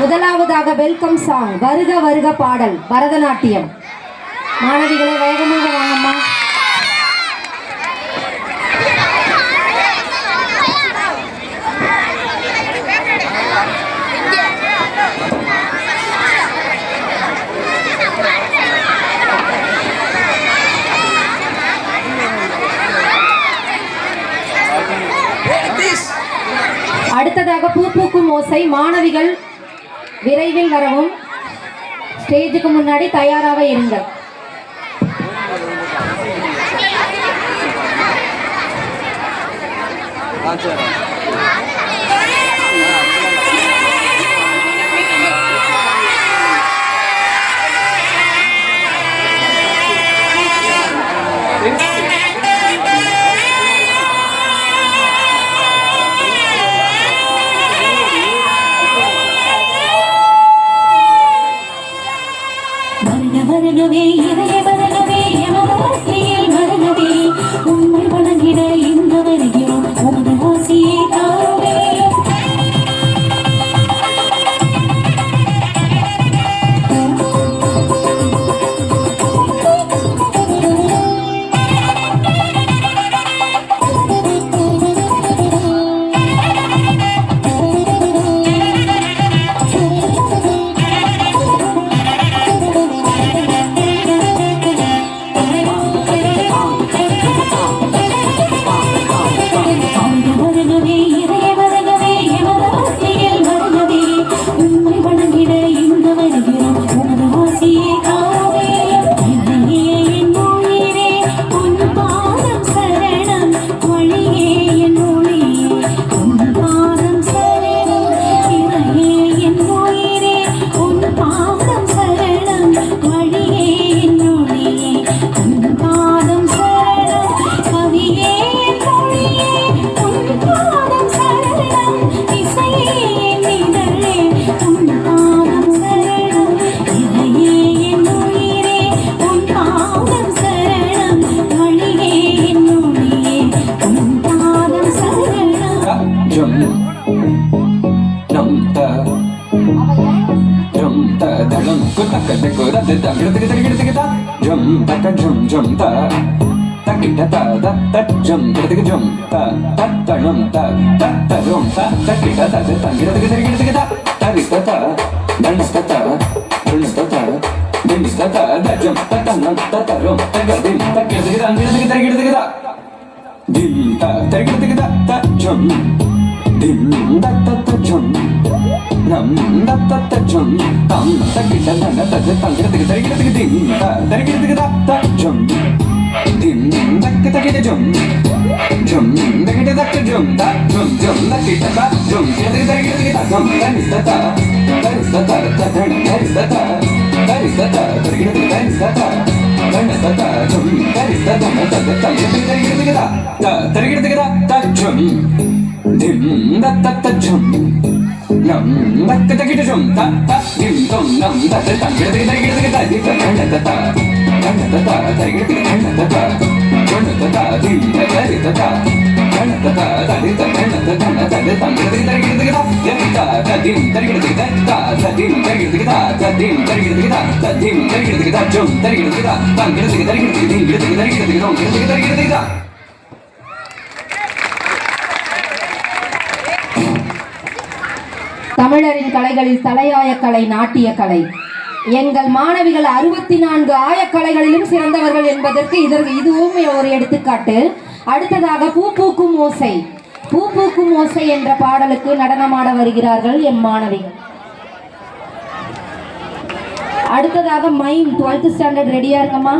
முதலாவதாக welcome song வருக வருக பாடல் பரதநாட்டியம். மாணவிகளை வேகமாக வாங்கம்மா. அடுத்ததாக பூ பூக்கும் ஓசை மாணவிகள் விரைவில் வரவும் ஸ்டேஜுக்கு முன்னாடி தயாராக இருங்கள். வருக జం తక జం జం త. తకిట త ద తట్ జం తిరతిక జం త. తట్ తణం త. తట్ తరం త. తకిట త ద తంగిర తిక తిరిగి తిక త. తరిత త దండస్త త దండస్త త దండస్త త ద జం త తనం త తరం త. ధనం దత్తజం తం తగిట ధన తజ తంగ తిగ తరిగిట తిగ దిం తరిగిట తిగ దత్తజం దిం దక్క తగిట జం జం దకిట దక్క జం దం జం దకిట దం తిగ తరిగిట తిగ దం తనిస్తత తనిస్తత తధన తనిస్తత తనిస్తత తరిగిట తిగ తనిస్తత తనిస్తత జం తనిస్తత తగ తగ తరిగిట తిగ ద తరిగిట తిగ దత్తజం దిం దత్తజం நம் தக்க தக்கிட்டு சொம் த த நிம் தொம் நம் தத்து தம் கிடத்து கிடத்து கிடத்து கிடத்து கிடத்து கண்ண தத்தா கண்ண தத்தா தகிடத்து கண்ண தத்தா கண்ண தத்தா தீந்த கரி தத்தா கண்ண தத்தா தடி த கண்ண தத்தன தடி தம் கிடத்து கிடத்து கிடத்து கிடத்து தத்தா ததிம் தகிடத்து தத்தா ததிம் தகிடத்து கிடா ததிம் தகிடத்து கிடா ததிம் தகிடத்து கிடா சொம் தகிடத்து கிடா தம் கிடத்து கிடத்து கிடத்து கிடத்து கிடத்து கிடத்து கிடத்து கிடத்து கிடத்து கிடத்து கிடத்து தமிழரின் கலைகளில் தலையாய கலை நாட்டிய கலை. எங்கள் மாணவிகள் அறுபத்தி நான்கு ஆயக்கலைகளிலும் சிறந்தவர்கள் என்பதற்கு இதற்கு இதுவும் ஒரு எடுத்துக்காட்டு. அடுத்ததாக பூ பூக்கும் ஓசை. பூ பூக்கும் ஓசை என்ற பாடலுக்கு நடனமாட வருகிறார்கள் எம் மாணவிகள். அடுத்ததாக மைம் டுவெல்த் ஸ்டாண்டர்ட் ரெடியா இருக்கமா